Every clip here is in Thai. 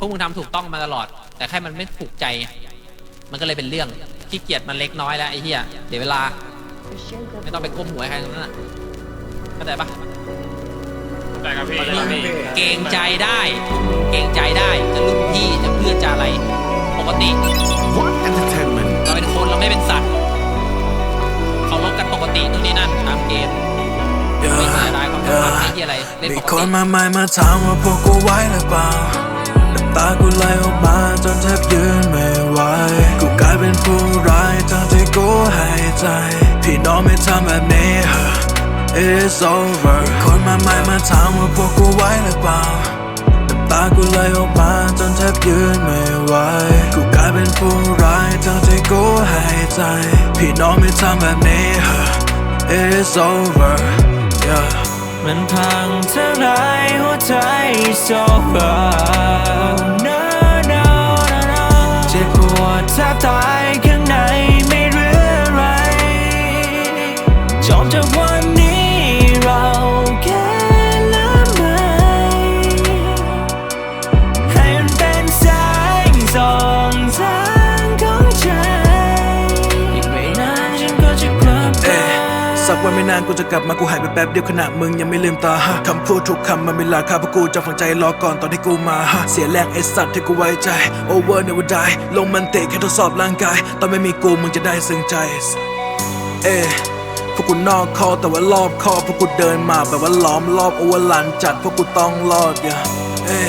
พวกมึงทำถูกต้องมาตลอด แต่แค่มันไม่ถูกใจไงมันก็เลยเป็นเรื่องขี้เกียจมันเล็กน้อยแล้วไอ้เหี้ยเดี๋ยวเวลา ไม่ต้องไปก้มหัวให้ใครทั้งนั้นน่ะเข้าใจปะได้ครับพี่มึงเกรงใจได้ เกรงใจได้จะรุ่นพี่จะเพื่อนจะอะไรปกติ What entertainment เราเป็นคนเราไม่เป็นสัตว์เขารบกันปกตินู่นนี่นั่นตามเกมไม่เสียดายความสำคัญไอ้ที่อะไรเล่นมีปกคนติมาใหม่มาถามว่าพวกกูไหวหรือเปล่าน้ำตากูไหลออกมาจนแทบยืนไม่ไหว กูกลายเป็นผู้ร้ายทั้งที่กูหายใจ พี่น้องไม่ทำแบบนี้ It's over มีคนมาใหม่มาถามว่าพวกกูไหวหรือเปล่าน้ำตากูไหลออกมาจนแทบยืนไม่ไหว กูกลายเป็นผู้ร้ายทั้งที่กูหายใจ พี่น้องไม่ทำแบบนี้ It's over yeah มันพังเท่าไรหัวใจ so hard แทบตายข้างในไม่เรืออะไรจบจากวัน สักวันไม่นานกูจะกลับมากูหายไปแป๊บเดียวขณะมึงยังไม่ลืมตาฮะคำพูดทุกคำมันมีราคาเพราะกูจะฝังใจรอก่อนตอนที่กูมาฮะเสียแรงไอ้สัตว์ที่กูไว้ใจ over never die ลงมันเตะแค่ทดสอบร่างกาย ตอนไม่มีกูมึงจะได้ซึ้งใจ เอพวกกูนอกคอแต่ว่ารอบคอพวกกูเดินมาแบบว่าล้อมรอบโอเวอร์ลันจัดพวกกูต้องรอดอย่าเอ้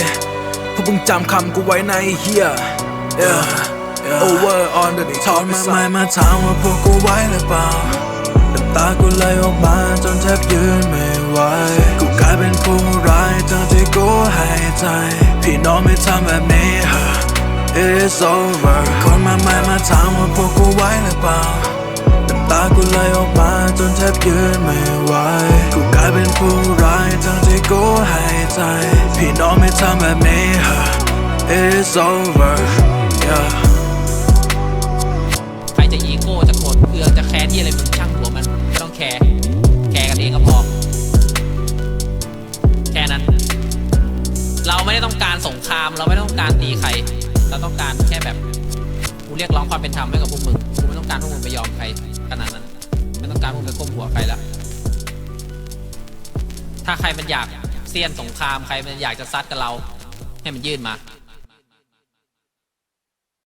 พวกมึงจำคำกูไว้ในะไอ้เฮีย yeah over on the top มาไม่มาถามว่าพวกกูไหวหรือเปล่า ตากูไหลออกมาจนแทบยืนไม่ไหวกูกลายเป็นผู้ร้ายทั้งที่กูหายใจ พี่น้องไม่ทำแบบนี้ It's over คนมาใหม่มาถามว่าพวกกูไหวหรือเปล่าน้ำตากูไหลออกมาจนแทบยืนไม่ไหวกูกลายเป็นผู้ร้ายทั้งที่กูหายใจ พี่น้องไม่ทำแบบนี้ It's over ไม่ได้ต้องการสงคราม เราไม่ต้องการตีใคร เราต้องการแค่แบบกูเรียกร้องความเป็นธรรมให้กับพวกมึงกูไม่ต้องการพวกมึงไปยอมใครขนาดนั้น ไม่ต้องการพวกมึงไปก้มหัวใครแล้วถ้าใครมันอยากเซียนสงครามใครมันอยากจะซัดกับเรา ให้มันยื่นมา